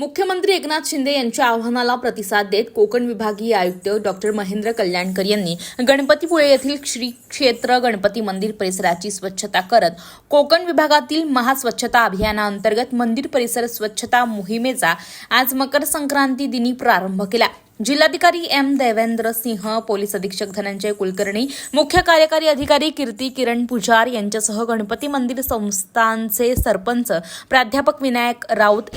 मुख्यमंत्री एकनाथ शिंदे यांच्या आवाहनाला प्रतिसाद देत कोकण विभागीय आयुक्त डॉक्टर महेंद्र कल्याणकर यांनी गणपतीपुळे येथील श्री क्षेत्र गणपती मंदिर परिसराची स्वच्छता करत कोकण विभागातील महास्वच्छता अभियानाअंतर्गत मंदिर परिसर स्वच्छता मोहिमेचा आज मकर संक्रांती दिनी प्रारंभ केला. जिल्हाधिकारी एम. देवेंद्र सिंह पोलीस अधीक्षक धनंजय कुलकर्णी मुख्य कार्यकारी अधिकारी कीर्ती किरण पुजार यांच्यासह गणपती मंदिर संस्थांचे सरपंच प्राध्यापक विनायक राऊत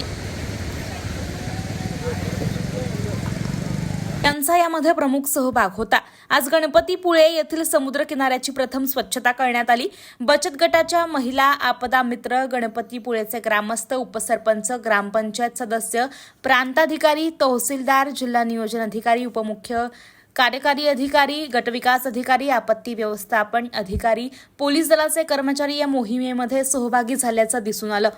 यांचा यामध्ये प्रमुख सहभाग होता. आज गणपतीपुळे येथील समुद्र किनाऱ्याची प्रथम स्वच्छता करण्यात आली. बचत गटाच्या महिला आपदा मित्र गणपतीपुळेचे ग्रामस्थ उपसरपंच ग्रामपंचायत सदस्य प्रांताधिकारी तहसीलदार जिल्हा नियोजन अधिकारी उपमुख्य कार्यकारी अधिकारी गटविकास अधिकारी आपत्ती व्यवस्थापन अधिकारी पोलीस दलाचे कर्मचारी या मोहिमेमध्ये सहभागी झाल्याचं दिसून आलं.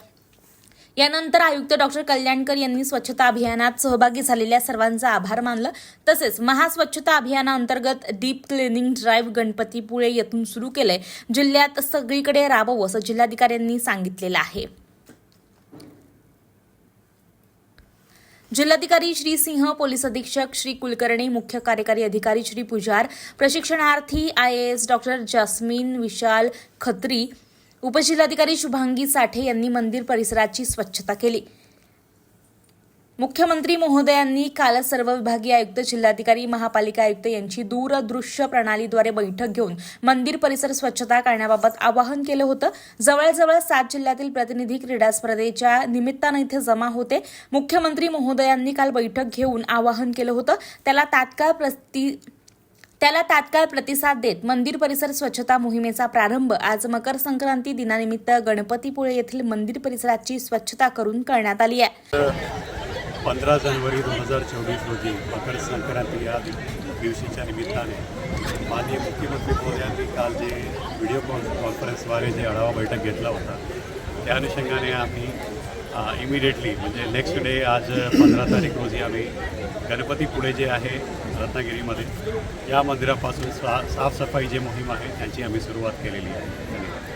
यानंतर आयुक्त डॉक्टर कल्याणकर यांनी स्वच्छता अभियानात सहभागी झालेल्या सर्वांचा आभार मानलं. तसेच महास्वच्छता अभियानाअंतर्गत डीप क्लिनिंग ड्राईव्ह गणपतीपुळे येथून सुरू केलंय. जिल्ह्यात सगळीकडे राबवं असं जिल्हाधिकाऱ्यांनी सांगितलेलं आहे. जिल्हाधिकारी श्री सिंह पोलीस अधीक्षक श्री कुलकर्णी मुख्य कार्यकारी अधिकारी श्री पुजार प्रशिक्षणार्थी I A S doctor Jasmine Vishal Khatri उपजिल्हाधिकारी शुभांगी साठे यांनी मंदिर परिसराची स्वच्छता केली. मुख्यमंत्री महोदयांनी काल सर्व विभागीय आयुक्त जिल्हाधिकारी महापालिका आयुक्त यांची दूरदृश्य प्रणालीद्वारे बैठक घेऊन मंदिर परिसर स्वच्छता करण्याबाबत आवाहन केलं होतं. जवळजवळ सात जिल्ह्यातील प्रतिनिधी क्रीडा स्पर्धेच्या निमित्तानं इथे जमा होते. मुख्यमंत्री महोदयांनी काल बैठक घेऊन आवाहन केलं होतं. त्याला तात्काळ प्रति त्याला तात्काळ प्रतिसाद देत मंदिर परिसर स्वच्छता मोहिमेचा प्रारंभ आज मकर संक्रांती दिनानिमित्त गणपतीपुळे येथील मंदिर परिसराची स्वच्छता करून करण्यात आली आहे. पंधरा जानेवारी दोन हजार चोवीस रोजी मकर संक्रांती या दिवशीच्या निमित्ताने माननीय मुख्यमंत्री मोदी काल जे व्हिडिओ कॉन कॉन्फरन्सद्वारे जे आढावा बैठक घेतला होता त्या अनुषंगाने आम्ही इमिडिएटली म्हणजे नेक्स्ट डे आज पंधरा तारीख रोजी आम्ही गणपती पुढे जे आहे रत्नागिरीमध्ये या मंदिरापासून सा साफसफाई जे मोहीम आहे त्यांची आम्ही सुरुवात केलेली आहे. धन्यवाद.